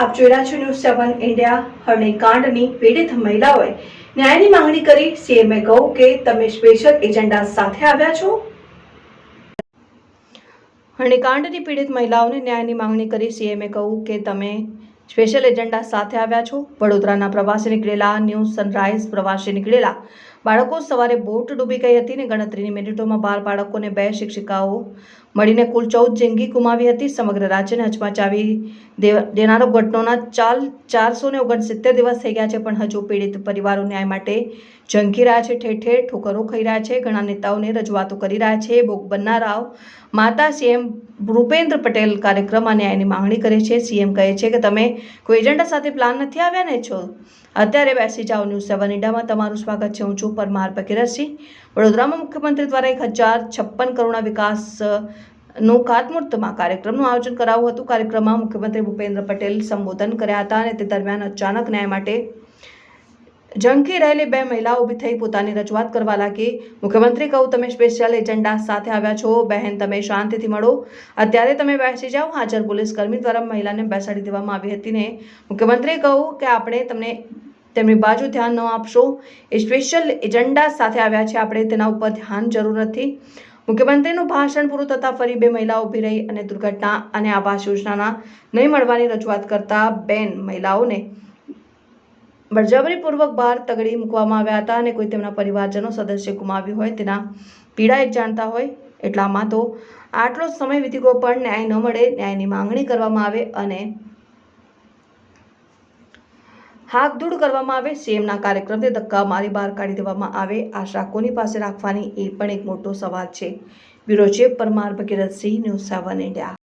આપ જોઈ રહ્યા છો ન્યૂઝ સેવન ઇન્ડિયા હરણીકાંડની પીડિત મહિલાઓએ ન્યાયની માંગણી કરી. સીએમએ કહ્યું કે તમે સ્પેશિયલ એજન્ડા સાથે આવ્યા છો. હરણીકાંડની પીડિત મહિલાઓને ન્યાયની માંગણી કરી. સીએમએ કહ્યું કે તમે સ્પેશિયલ એજન્ડા સાથે આવ્યા છો. વડોદરાના પ્રવાસે નીકળેલા ન્યૂ સનરાઈઝ પ્રવાસે નીકળેલા બાળકો સવારે બોટ ડૂબી ગઈ હતી ને ગણતરીની મિનિટોમાં બાર બાળકોને બે શિક્ષિકાઓ મળીને કુલ ચૌદ જિંદગી ગુમાવી હતી. સમગ્ર રાજ્યને હચમચાવી દેનારો ઘટનાના ચાલ ચારસો ને ઓગણસિત્તેર દિવસ થઈ ગયા છે, પણ હજુ પીડિત પરિવારો ન્યાય માટે ઝંકી રહ્યા છે, ઠેર ઠેર ઠોકરો ખાઈ રહ્યા છે, ઘણા નેતાઓને રજૂઆતો કરી રહ્યા છે, ભોગ બનનારાઓ માતા સીએમ ભૂપેન્દ્ર પટેલ કાર્યક્રમમાં ન્યાયની માંગણી કરે છે, સીએમ કહે છે કે તમે કોઈ એજન્ડા સાથે પ્લાન નથી આવ્યા ને છો? અત્યારે બેસી જાઓ ન્યૂઝ સેવન ઇન્ડિયામાં, તમારું સ્વાગત છે હું છું પરમાર પકીરસિંહ વડોદરામાં મુખ્યમંત્રી દ્વારા એક હજાર છપ્પન કરોડના વિકાસ નું ખાતમુહૂર્તમાં કાર્યક્રમનું આયોજન કરાવ્યું હતું. કાર્યક્રમમાં મુખ્યમંત્રી ભૂપેન્દ્ર પટેલ સંબોધન કર્યા હતા અને તે દરમિયાન અચાનક ન્યાય માટે ઝંખી રહેલી બે મહિલાઓ ઊભી થઈ પોતાની રજૂઆત કરવા લાગી. મુખ્યમંત્રી કહું તમે સ્પેશિયલ એજન્ડા સાથે આવ્યા છો. બહેન, તમે શાંતિથી મળો. અત્યારે તમે બેસી જાઓ. હાજર પોલીસ કર્મી દ્વારા મહિલાને બેસાડી દેવામાં આવી હતી ને મુખ્યમંત્રી કહું કે, આપણે તમને તેમની બાજુ ધ્યાન ન આપશો. એ સ્પેશિયલ એજન્ડા સાથે આવ્યા છે. આપણે તેના ઉપર ધ્યાન જરૂર નથી. મુખ્યમંત્રીનું ભાષણ પૂરું થતાં ફરી બે મહિલાઓ ઊભી રહી અને દુર્ઘટના અને આવાસ યોજનાના નહીં મળવાની રજૂઆત કરતા બેન મહિલાઓને બળજબરીપૂર્વક બહાર તગડી મૂકવામાં આવ્યા હતા અને કોઈ તેમના પરિવારજનો સદસ્ય ગુમાવ્યું હોય તેના પીડા એક જાણતા હોય એટલામાં તો આટલો સમય વીતી ગયો પણ ન્યાય ન મળે, ન્યાયની માંગણી કરવામાં આવે અને હાકધૂડ કરવામાં આવે સીએમના કાર્યક્રમને ધક્કા મારી બહાર કાઢી દેવામાં આવે, આશા કોની પાસે રાખવાની એ પણ એક મોટો સવાલ છે. Bureau chief Parmar Bhagirathsinh, news seven India.